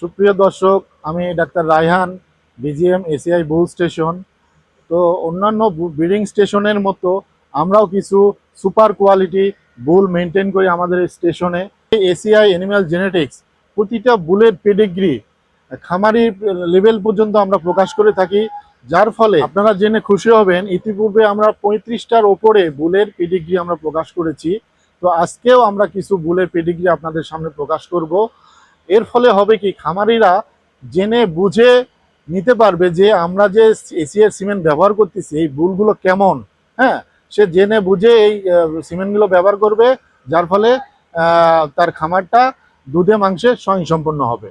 সুপ্রিয় দর্শক, আমি doctor Raihan BGM ACI bull station. তো অন্যান্য ব্রিডিং স্টেশনের মতো আমরাও কিছু সুপার কোয়ালিটি বুল মেনটেন করি আমাদের স্টেশনে। এসিআই অ্যানিম্যাল জেনেটিক্স প্রতিটা বুলের পেডিগ্রি, খামারি লেভেল পর্যন্ত আমরা প্রকাশ করে থাকি। যার ফলে আপনারা জেনে খুশি হবেন, ইতিপূর্বে আমরা পঁয়ত্রিশটার ওপরে বুলের পেডিগ্রি আমরা প্রকাশ করেছি। তো আজকেও আমরা কিছু বুলের পেডিগ্রি আপনাদের সামনে প্রকাশ করব। এর ফলে হবে কি, খামারিরা জেনে বুঝে নিতে পারবে যে আমরা যে এসিআর সিমেন্ট ব্যবহার করতেছি, এই বুলগুলো কেমন? হ্যাঁ সে জেনে বুঝে এই সিমেন্টগুলো ব্যবহার করবে, যার ফলে তার খামারটা দুধে মাংসে স্বয়ংসম্পন্ন হবে।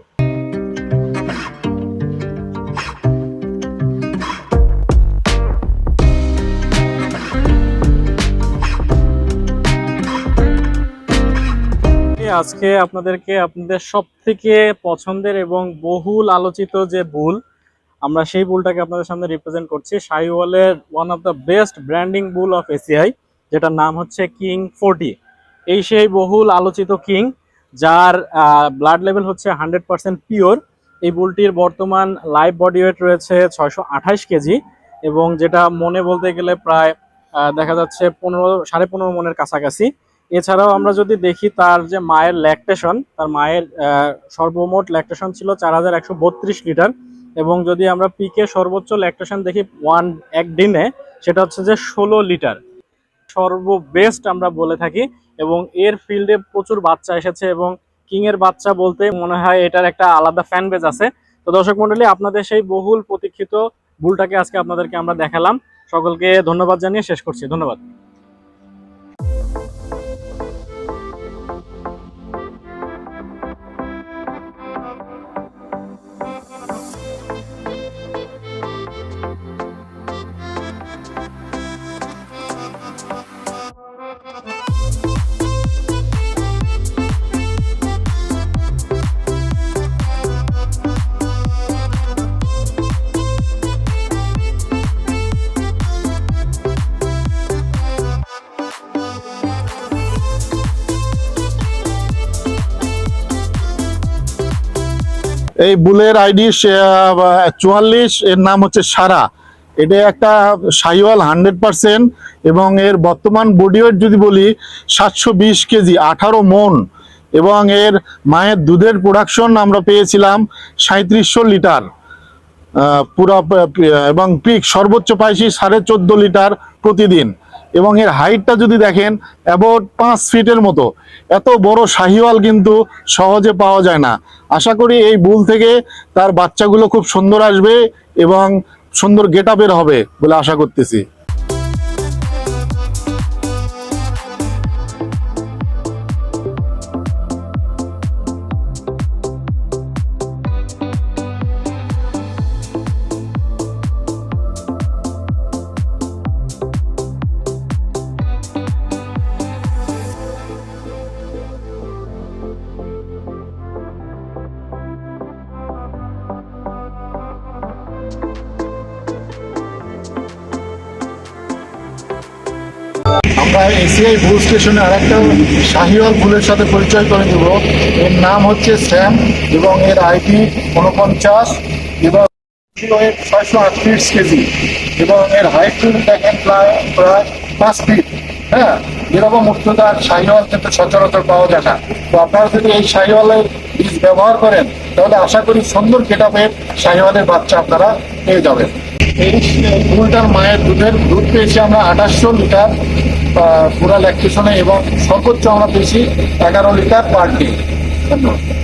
আজকে আপনাদেরকে আপনাদের সব থেকে পছন্দের এবং বহুল আলোচিত যে বুল আমরা সেই বুলটাকে আপনাদের সামনে রিপ্রেজেন্ট করছি। শাহিওয়ালের one of the best branding bull of ACI যেটার নাম হচ্ছে কিং ফোরটি এই সেই বহুল আলোচিত কিং যার ব্লাড লেভেল হচ্ছে হান্ড্রেড পার্সেন্ট পিওর এই বুলটির বর্তমান লাইভ বডি ওয়েট রয়েছে ছয়শো আঠাশ কেজি এবং যেটা মনে বলতে গেলে প্রায় দেখা যাচ্ছে পনেরো, সাড়ে পনেরো মনের কাছাকাছি। এছাড়াও আমরা যদি দেখি তার যে মায়ের ল্যাকটেশন তার মায়ের সর্বমোট ল্যাকটেশন ছিল চার হাজার একশো বত্রিশ লিটার এবং যদি আমরা পিকে সর্বোচ্চ ল্যাকটেশন দেখি ওয়ান এক দিনে, সেটা হচ্ছে যে ষোলো লিটার। সর্ববেস্ট আমরা বলে থাকি এবং এর ফিল্ডে প্রচুর বাচ্চা এসেছে এবং কিং এর বাচ্চা বলতে মনে হয় এটার একটা আলাদা ফ্যান বেজ আছে। তো দর্শক মন্ডলী, আপনাদের সেই বহুল প্রতীক্ষিত বুলটাকে আজকে আপনাদেরকে আমরা দেখালাম। সকলকে ধন্যবাদ জানিয়ে শেষ করছি। ধন্যবাদ। এই বুলের আইডি চুয়াল্লিশ, এর নাম হচ্ছে সারা। এটা একটা সাইওয়াল হান্ড্রেড পার্সেন্ট এবং এর বর্তমান বডি ওয়েট যদি বলি, সাতশো বিশ কেজি, আঠারো মন। এবং এর মায়ের দুধের প্রোডাকশন আমরা পেয়েছিলাম সাঁত্রিশশো লিটার। পুরা এবং পিক সর্বোচ্চ পাইছি সাড়ে চোদ্দ লিটার প্রতিদিন। এবং এর হাইটটা যদি দেখেন অ্যাবাউট পাঁচ ফিটের মতো। এত বড় শাহিওয়াল কিন্তু সহজে পাওয়া যায় না। আশা করি এই বুল থেকে তার বাচ্চাগুলো খুব সুন্দর আসবে এবং সুন্দর গেট হবে বলে আশা করতেছি। আমরা এসিআই ভুল স্টেশনে আরেকটা শাহিওয়াল বুলের সাথে পরিচয় করে দেব। এর নাম হচ্ছে স্যাম এবং এর আইডি উনপঞ্চাশ এবং ছয়শো আট আটত্রিশ কেজি এবং এর হাইট দেখেন প্রায় প্রায় পাঁচ ফিট হ্যাঁ এরকম উচ্চতার শাহিওয়াল কিন্তু সচরাচর পাওয়া যায় না। তো আপনারা যদি এই শাহিওয়ালের বীজ ব্যবহার করেন, তাহলে আশা করি সুন্দর কেটাপের শাহিওয়ালের বাচ্চা আপনারা পেয়ে যাবেন। এই ফুলটার মায়ের দুধের দুধ পেয়েছি আমরা আঠাশশো লিটার। পুরা ল্যাকটেশনে এবং সর্বোচ্চ আমরা পেয়েছি এগারো লিটার পার ডে ধন্যবাদ।